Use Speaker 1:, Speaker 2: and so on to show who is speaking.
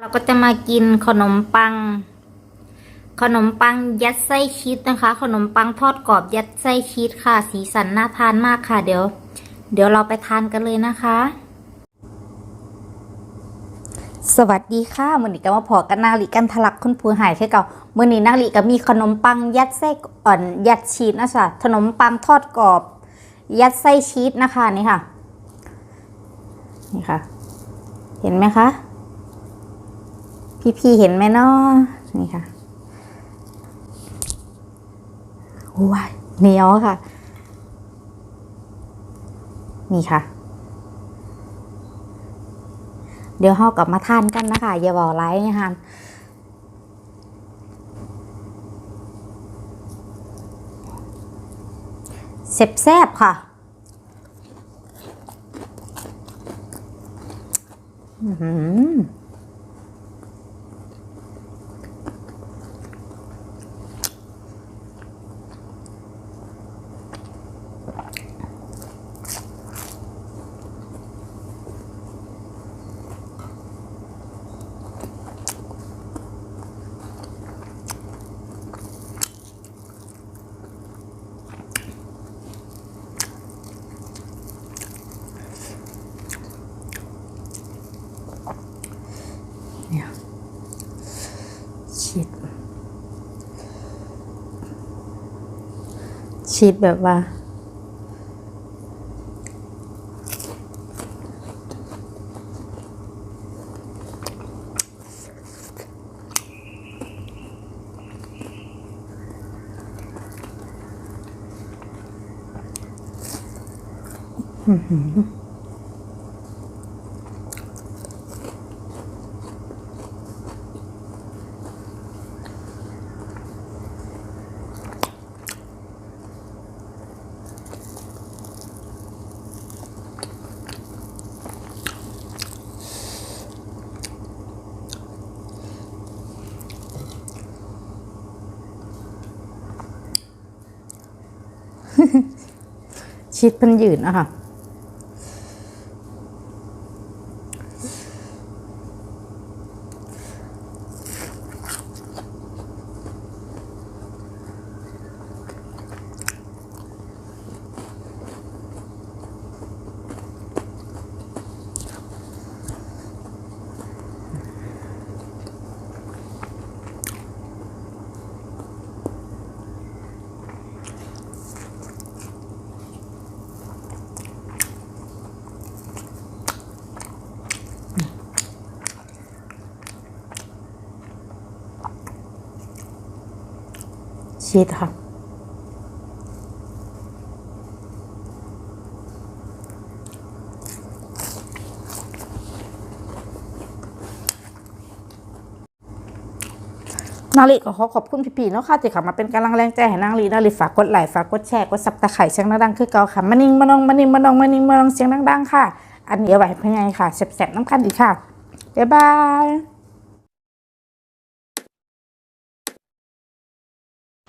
Speaker 1: เราก็จะมากินขนมปัง ขนมปังยัดไส้ชีสนะคะ ขนมปังทอดกรอบยัดไส้ชีสค่ะ สีสันน่าทานมากค่ะ เดี๋ยว เดี๋ยวเราไปทานกันเลยนะคะ สวัสดีค่ะมือนี้ก็มาพอกันนาลีกันทะลักคุณผู้หายแค่เก่ามือนี้นาลีก็มีขนมปังยัดไส้อ่อนยัดชีสนะคะขนมปังทอดกรอบ ยัดไส้ชีสนะคะนี่ค่ะ นี่ค่ะ เห็นไหมคะ พี่ๆเห็นไหมเนาะนี่ค่ะว้ายเหนียวค่ะ นี่ค่ะ เดี๋ยวเฮากลับมาทานกันนะคะอย่าบอกไลฟ์นะคะเสบแซบๆค่ะอื้ อหือชีสชีสแบบว่า ชีสเพิ่นยืนอะค่ะ ชีสค่ะนางลีก็ขอขอบคุณพี่ๆเนาะค่ะที่เข้ามาเป็นกำลังแรงใจให้นางลีนางลีฝากกดไลค์ฝากกดแชร์กดซับตะไคร่เสียงดังๆคือเก่าค่ะมานิ่งมานองมานิ่งมานองมานิ่งมานองเสียงดังๆค่ะ อันนี้เอาไว้เพื่อไงค่ะแซ่บๆน้ำกันอีกค่ะบ๊ายบาย